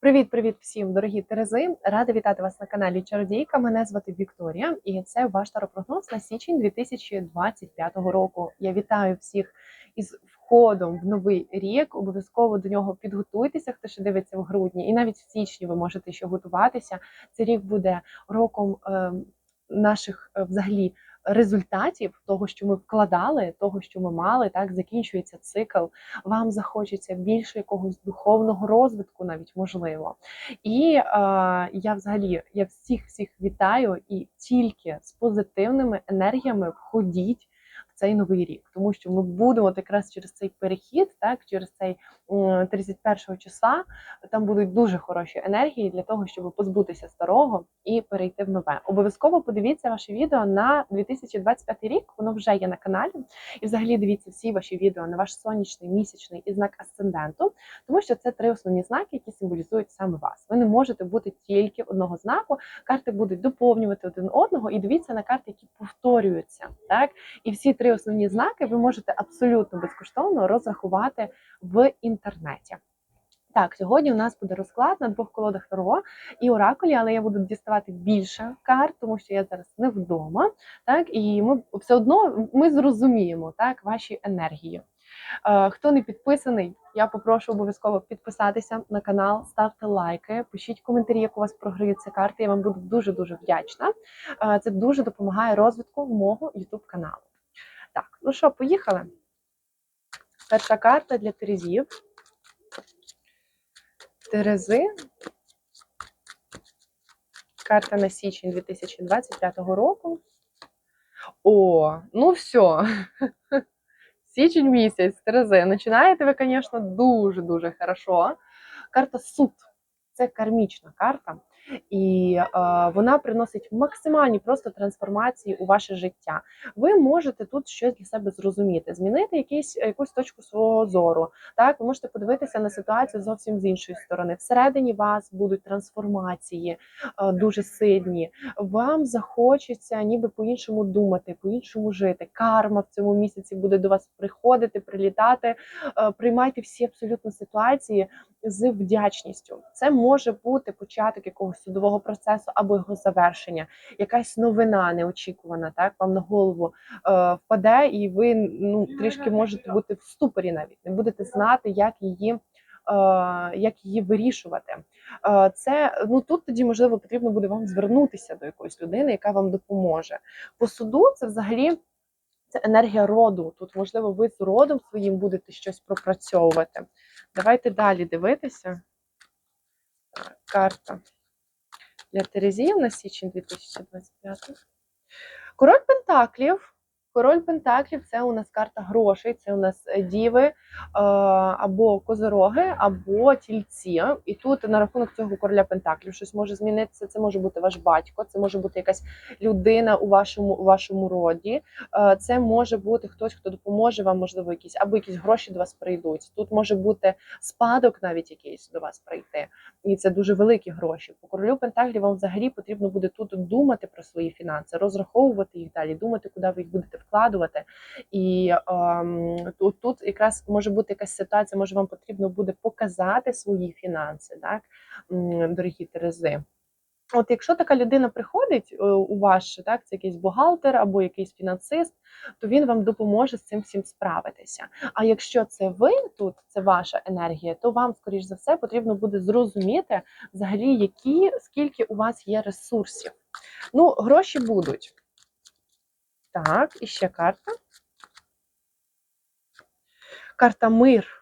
Привіт-привіт всім, дорогі Терези! Рада вітати вас на каналі Чародійка. Мене звати Вікторія, і це ваш таропрогноз на січень 2025 року. Я вітаю всіх із входом в новий рік. Обов'язково до нього підготуйтеся, хто ще дивиться в грудні, і навіть в січні ви можете ще готуватися. Цей рік буде роком е, наших взагалі. Результатів того, що ми вкладали, того, що ми мали, так закінчується цикл. Вам захочеться більше якогось духовного розвитку, навіть можливо. І е, я взагалі я всіх всіх вітаю і тільки з позитивними енергіями входіть цей новий рік, тому що ми будемо якраз через цей перехід, так через цей м, 31 числа, там будуть дуже хороші енергії для того, щоб позбутися старого і перейти в нове. Обов'язково подивіться ваше відео на 2025 рік. Воно вже є на каналі. І взагалі дивіться всі ваші відео на ваш сонячний, місячний і знак асценденту, тому що це три основні знаки, які символізують саме вас. Ви не можете бути тільки одного знаку. Карти будуть доповнювати один одного, і дивіться на карти, які повторюються. Так і всі три основні знаки ви можете абсолютно безкоштовно розрахувати в інтернеті. Так, сьогодні у нас буде розклад на двох колодах Таро і оракулі, але я буду діставати більше карт, тому що я зараз не вдома. Так, і ми все одно ми зрозуміємо так ваші енергії. Е, Хто не підписаний, я попрошу обов'язково підписатися на канал, ставте лайки, пишіть коментарі, як у вас програються карти. Я вам буду дуже дуже вдячна. Е, Це дуже допомагає розвитку мого YouTube каналу. Так, ну що, поїхали? Перша карта для Терезів. Терези. Карта на січень 2025 року. О, ну все. Січень місяць, Терези. Починаєте ви, звісно, дуже-дуже хорошо. Карта суд. Це кармічна карта, і вона приносить максимальні просто трансформації у ваше життя. Ви можете тут щось для себе зрозуміти, змінити якісь якусь точку свого зору. Так, ви можете подивитися на ситуацію зовсім з іншої сторони. Всередині вас будуть трансформації дуже сильні. Вам захочеться ніби по-іншому думати, по-іншому жити. Карма в цьому місяці буде до вас приходити, прилітати. Приймайте всі абсолютно ситуації з вдячністю. Це може бути початок якогось судового процесу або його завершення, якась новина неочікувана, так вам на голову е, впаде, і ви ну трішки можете бути в ступорі, навіть не будете знати, як її. е, Як її вирішувати, Е, це ну тут тоді можливо потрібно буде вам звернутися до якоїсь людини, яка вам допоможе. По суду це взагалі це енергія роду. Тут, можливо, ви з родом своїм будете щось пропрацьовувати. Давайте далі дивитися. Карта для Терезів на січень 2025. Король Пентаклів. Король Пентаклів це у нас карта грошей, це у нас е, діви е, або козороги, або тільці. І тут на рахунок цього короля Пентаклів щось може змінитися. Це може бути ваш батько, це може бути якась людина у вашому у вашому роді. Е, Це може бути хтось, хто допоможе вам, можливо, якісь або якісь гроші до вас прийдуть. Тут може бути спадок, навіть якийсь до вас прийти, і це дуже великі гроші. По королю Пентаклів вам взагалі потрібно буде тут думати про свої фінанси, розраховувати їх далі, думати, куди ви їх будете вкладувати. І ем, тут, тут якраз може бути якась ситуація, може вам потрібно буде показати свої фінанси, так, дорогі Терези. От якщо така людина приходить е, у ваш, так, це якийсь бухгалтер або якийсь фінансист, то він вам допоможе з цим всім справитися. А якщо це ви тут, це ваша енергія, то вам, скоріш за все, потрібно буде зрозуміти взагалі, які, скільки у вас є ресурсів. Ну, гроші будуть. Так, і ще карта. Карта мир.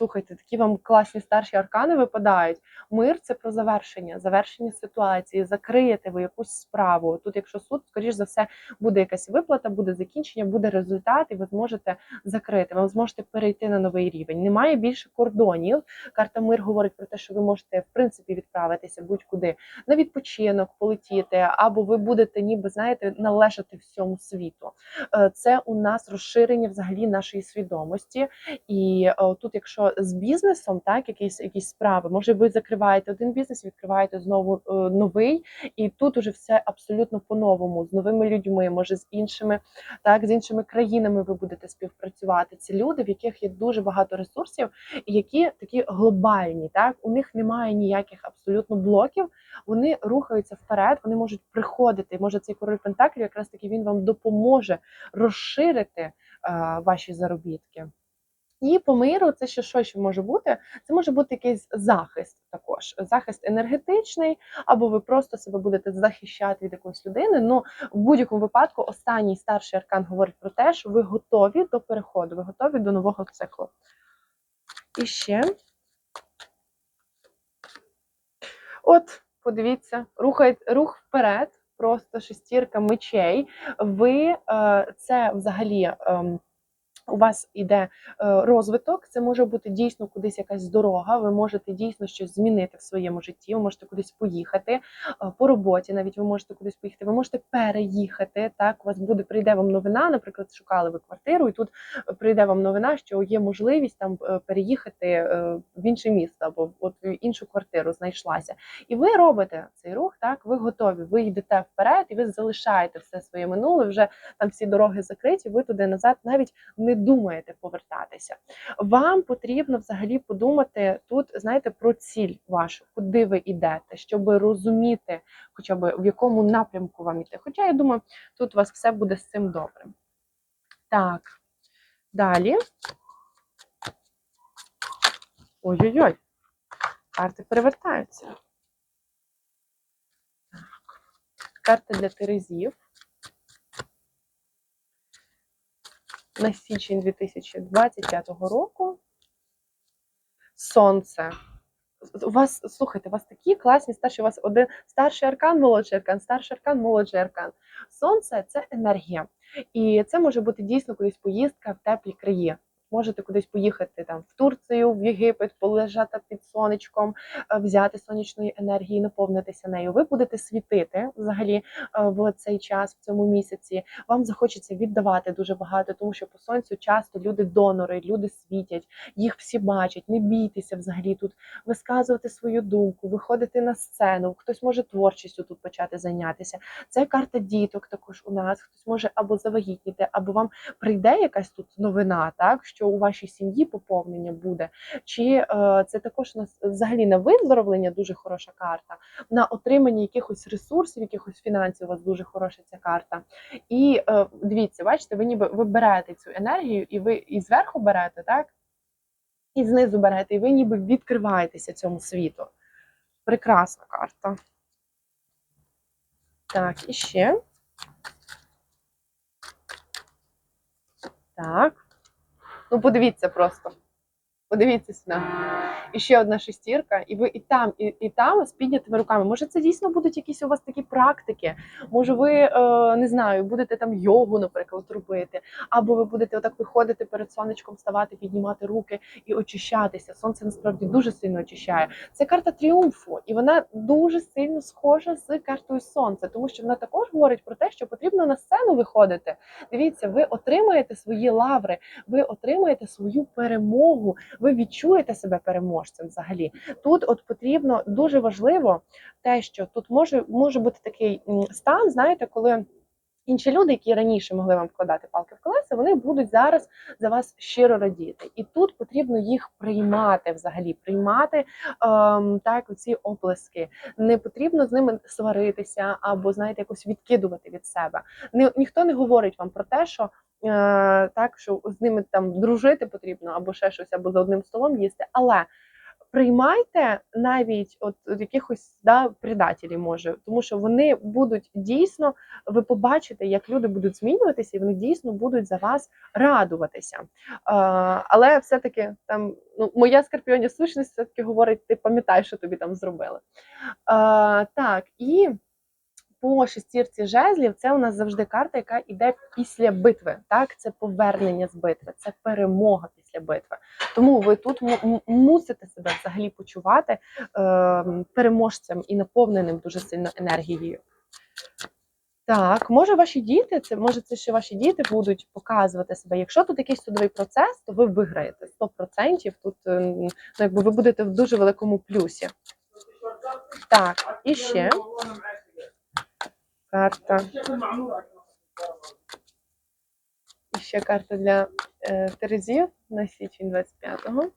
Слухайте, такі вам класні старші аркани випадають. Мир це про завершення, завершення ситуації, закриєте ви якусь справу. Тут, якщо суд, скоріш за все, буде якась виплата, буде закінчення, буде результат, і ви зможете закрити. Ви зможете перейти на новий рівень. Немає більше кордонів. Карта мир говорить про те, що ви можете в принципі відправитися будь-куди на відпочинок, полетіти, або ви будете, ніби знаєте, належати всьому світу. Е, Це у нас розширення взагалі нашої свідомості. І е, тут, якщо з бізнесом, так, якісь якісь справи, може ви закриваєте один бізнес, відкриваєте знову е, новий, і тут уже все абсолютно по-новому, з новими людьми, може з іншими, так, з іншими країнами ви будете співпрацювати. Це люди, в яких є дуже багато ресурсів, які такі глобальні. Так, у них немає ніяких абсолютно блоків. Вони рухаються вперед, вони можуть приходити. Може, цей король Пентаклів якраз таки він вам допоможе розширити е, ваші заробітки. І по миру, це ще що ще може бути? Це може бути якийсь захист також, захист енергетичний, або ви просто себе будете захищати від якоїсь людини. Ну, в будь-якому випадку, останній старший аркан говорить про те, що ви готові до переходу, ви готові до нового циклу. І ще. От, подивіться, рухай, рух вперед, просто шестірка мечей. Ви е, це взагалі. У вас іде е, розвиток, це може бути дійсно кудись якась дорога. Ви можете дійсно щось змінити в своєму житті. Ви можете кудись поїхати е, по роботі. Навіть ви можете кудись поїхати. Ви можете переїхати. Так, у вас буде прийде вам новина. Наприклад, шукали ви квартиру, і тут прийде вам новина, що є можливість там е, переїхати в інше місто або от в іншу квартиру знайшлася. І ви робите цей рух. Так, ви готові. Ви йдете вперед, і ви залишаєте все своє минуле. Вже там всі дороги закриті. Ви туди назад навіть не думаєте повертатися. Вам потрібно взагалі подумати тут, знаєте, про ціль вашу, куди ви йдете, щоб розуміти, хоча б в якому напрямку вам іти. Хоча я думаю, тут у вас все буде з цим добре. Так, далі. Ой-ой-ой, карти перевертаються. Так. Карта для Терезів. На січень 2025 року. Сонце. У вас, слухайте, у вас такі класні старші, у вас один старший аркан, молодший аркан, старший аркан, молодший аркан. Сонце це енергія. І це може бути дійсно колись поїздка в теплі краї. Можете кудись поїхати там в Турцію, в Єгипет, полежати під сонечком, е, взяти сонячної енергії, наповнитися нею. Ви будете світити взагалі е, в цей час, в цьому місяці. Вам захочеться віддавати дуже багато, тому що по сонцю часто люди донори, люди світять, їх всі бачать. Не бійтеся взагалі тут висказувати свою думку, виходити на сцену. Хтось може творчістю тут почати зайнятися. Це карта діток. Також у нас хтось може або завагітніти, або вам прийде якась тут новина, так що у вашій сім'ї поповнення буде, чи е, це також у нас взагалі на виздоровлення дуже хороша карта, на отримання якихось ресурсів, якихось фінансів у вас дуже хороша ця карта. І е, дивіться, бачите, ви ніби ви берете цю енергію, і ви і зверху берете, так? І знизу берете, і ви ніби відкриваєтеся цьому світу. Прекрасна карта. Так, і ще. Так. Ну, подивіться просто. Подивіться сюди. І ще одна шестірка, і ви і там, і, і там з піднятими руками. Може, це дійсно будуть якісь у вас такі практики. Може, ви е, не знаю, будете там йогу, наприклад, робити, або ви будете отак виходити перед сонечком, ставати, піднімати руки і очищатися. Сонце насправді дуже сильно очищає. Це карта тріумфу, і вона дуже сильно схожа з картою сонця, тому що вона також говорить про те, що потрібно на сцену виходити. Дивіться, ви отримаєте свої лаври, ви отримаєте свою перемогу ви відчуєте себе переможцем взагалі. Тут от потрібно дуже важливо те, що тут може, може бути такий стан, знаєте, коли. Інші люди, які раніше могли вам вкладати палки в колеса, вони будуть зараз за вас щиро радіти, і тут потрібно їх приймати взагалі, приймати ем, так ці оплески. Не потрібно з ними сваритися або знаєте, якось відкидувати від себе. Ні, ніхто не говорить вам про те, що так що з ними там дружити потрібно, або ще щось, або за одним столом їсти. Але приймайте навіть от, якихось да, предателів, може, тому що вони будуть дійсно, ви побачите, як люди будуть змінюватися, і вони дійсно будуть за вас радуватися. Е, але все-таки там ну, моя скорпіонія сущність все-таки говорить: ти пам'ятай, що тобі там зробили. Е, так, і по шестірці жезлів це у нас завжди карта, яка йде після битви. Так, це повернення з битви, це перемога після битви. Тому ви тут мусите себе взагалі почувати е, переможцем і наповненим дуже сильно енергією. Так, може ваші діти, це може це ще ваші діти будуть показувати себе. Якщо тут якийсь судовий процес, то ви виграєте 100%. Тут е, ну, якби ви будете в дуже великому плюсі. Так, і ще карта. І ще карта для е, Терезів на січень 25-го.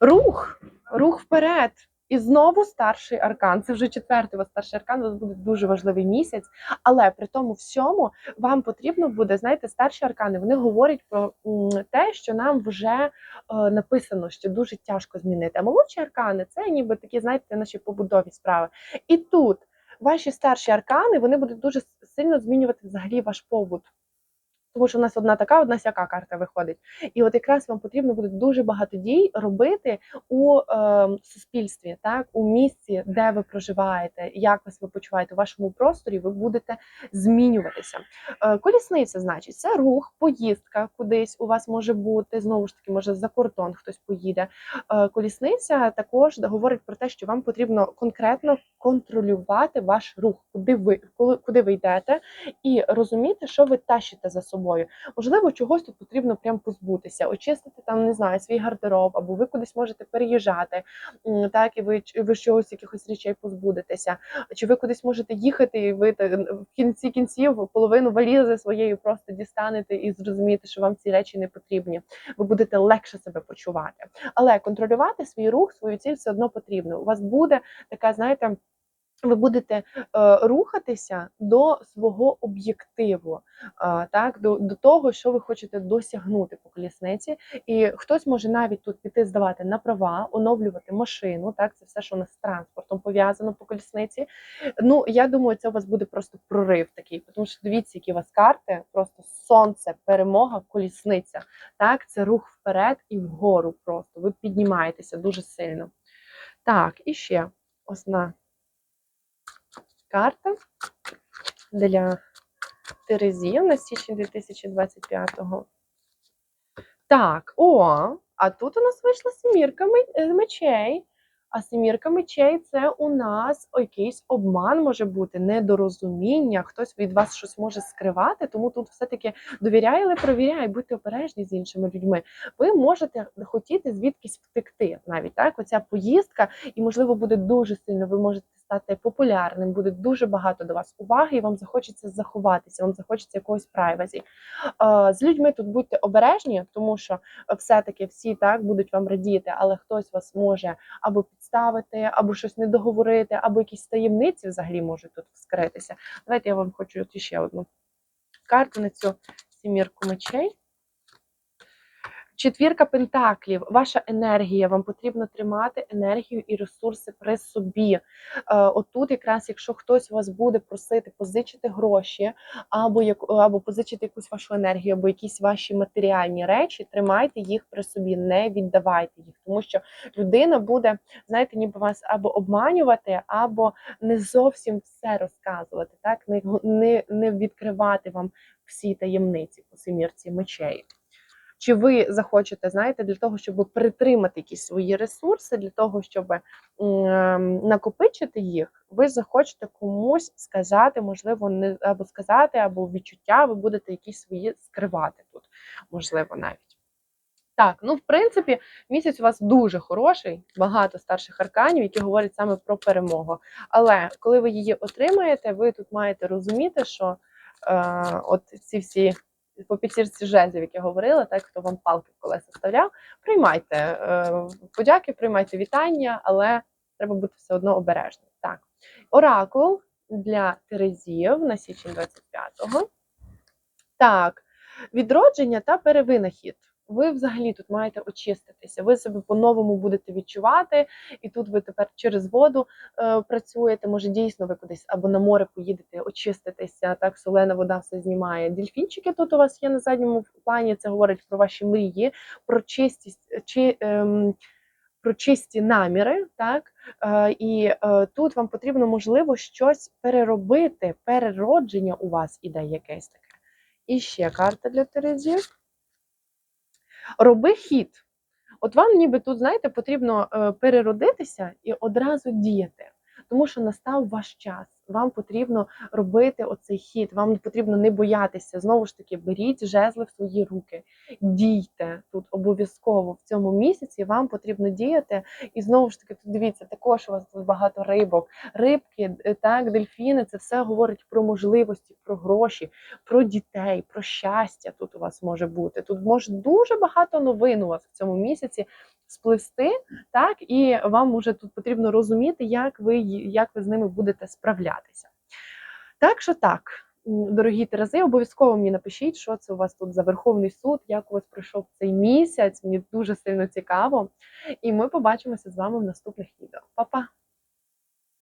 Рух. Рух вперед. І знову старший аркан. Це вже четвертий вас старший аркан. У вас буде дуже важливий місяць. Але при тому всьому вам потрібно буде, знаєте, старші аркани вони говорять про те, що нам вже е, написано, що дуже тяжко змінити. А молодші аркани це ніби такі, знаєте, наші побудові справи. І тут ваші старші аркани вони будуть дуже сильно змінювати взагалі ваш побут. Тому що у нас одна така, одна сяка карта виходить. І от якраз вам потрібно буде дуже багато дій робити у е, суспільстві, так у місці, де ви проживаєте, як вас ви почуваєте у вашому просторі, ви будете змінюватися. Е, колісниця, значить, це рух, поїздка кудись у вас може бути. Знову ж таки, може за кордон хтось поїде. Е, колісниця також говорить про те, що вам потрібно конкретно контролювати ваш рух, куди ви коли куди ви йдете, і розуміти, що ви тащите за собою. Можливо, чогось тут потрібно прям позбутися, очистити там, не знаю, свій гардероб, або ви кудись можете переїжджати, так і ви ви чогось якихось речей позбудетеся. Чи ви кудись можете їхати, і ви в кінці кінців половину валізи своєю просто дістанете і зрозумієте, що вам ці речі не потрібні. Ви будете легше себе почувати. Але контролювати свій рух, свою ціль все одно потрібно. У вас буде така, знаєте. Ви будете е, рухатися до свого об'єктиву, так до, до того, що ви хочете досягнути по колісниці. І хтось може навіть тут піти здавати на права, оновлювати машину. Так, це все, що у нас з транспортом пов'язано по колісниці. Ну я думаю, це у вас буде просто прорив такий, тому що дивіться, які у вас карти, просто сонце, перемога, колісниця. Так, це рух вперед і вгору. Просто ви піднімаєтеся дуже сильно. Так, і ще одна карта для Терезів на січень 2025-го. Так, о, а тут у нас вийшла сімірка е, мечей. А сімірка мечей це у нас якийсь обман може бути, недорозуміння, хтось від вас щось може скривати, тому тут все-таки довіряй, але провіряй, будьте обережні з іншими людьми. Ви можете хотіти звідкись втекти, навіть так. Оця поїздка, і можливо буде дуже сильно. Ви можете стати популярним, буде дуже багато до вас уваги, і вам захочеться заховатися, вам захочеться якогось прайвазі. З людьми тут будьте обережні, тому що все-таки всі так будуть вам радіти, але хтось вас може або підставити, або щось не договорити, або якісь таємниці взагалі можуть тут вскритися. Давайте я вам хочу ще одну карту на цю сімірку мечей. Четвірка пентаклів, ваша енергія. Вам потрібно тримати енергію і ресурси при собі. Е, отут, якраз, якщо хтось вас буде просити позичити гроші, або як або позичити якусь вашу енергію, або якісь ваші матеріальні речі, тримайте їх при собі, не віддавайте їх, тому що людина буде, знаєте, ніби вас або обманювати, або не зовсім все розказувати, так не, не, не відкривати вам всі таємниці по семірці мечей. Чи ви захочете, знаєте, для того, щоб притримати якісь свої ресурси, для того, щоб м, накопичити їх, ви захочете комусь сказати, можливо, не або сказати, або відчуття, ви будете якісь свої скривати тут, можливо, навіть. Так, ну в принципі, місяць у вас дуже хороший, багато старших арканів, які говорять саме про перемогу. Але коли ви її отримаєте, ви тут маєте розуміти, що е, от ці всі по п'ятірці жезлів, як я говорила, так хто вам палки в колеса вставляв, приймайте е, подяки, приймайте вітання, але треба бути все одно обережним. Так, оракул для Терезів на січень 25-го. Так, відродження та перевинахід. Ви взагалі тут маєте очиститися. Ви себе по-новому будете відчувати, і тут ви тепер через воду е, працюєте. Може, дійсно ви кудись або на море поїдете, очиститися. Так, солена вода все знімає. Дельфінчики тут у вас є на задньому плані. Це говорить про ваші мрії, про чистість чи. Ем, про чисті наміри, так е, і е, тут вам потрібно можливо щось переробити. Переродження у вас іде якесь таке. І ще карта для Терезів. Роби хід. От вам ніби тут, знаєте, потрібно е, переродитися і одразу діяти, тому що настав ваш час. Вам потрібно робити оцей хід, вам потрібно не боятися. Знову ж таки, беріть жезли в свої руки, дійте тут обов'язково в цьому місяці. Вам потрібно діяти. І знову ж таки, тут дивіться, також у вас тут багато рибок. Рибки, е, так, дельфіни, це все говорить про можливості, про гроші, про дітей, про щастя. Тут у вас може бути. Тут може дуже багато новин у вас в цьому місяці спливсти, так, і вам уже тут потрібно розуміти, як ви, як ви з ними будете справлятися. Так що так, дорогі Терези, обов'язково мені напишіть, що це у вас тут за Верховний суд, як у вас пройшов цей місяць. Мені дуже сильно цікаво. І ми побачимося з вами в наступних відео. Па-па!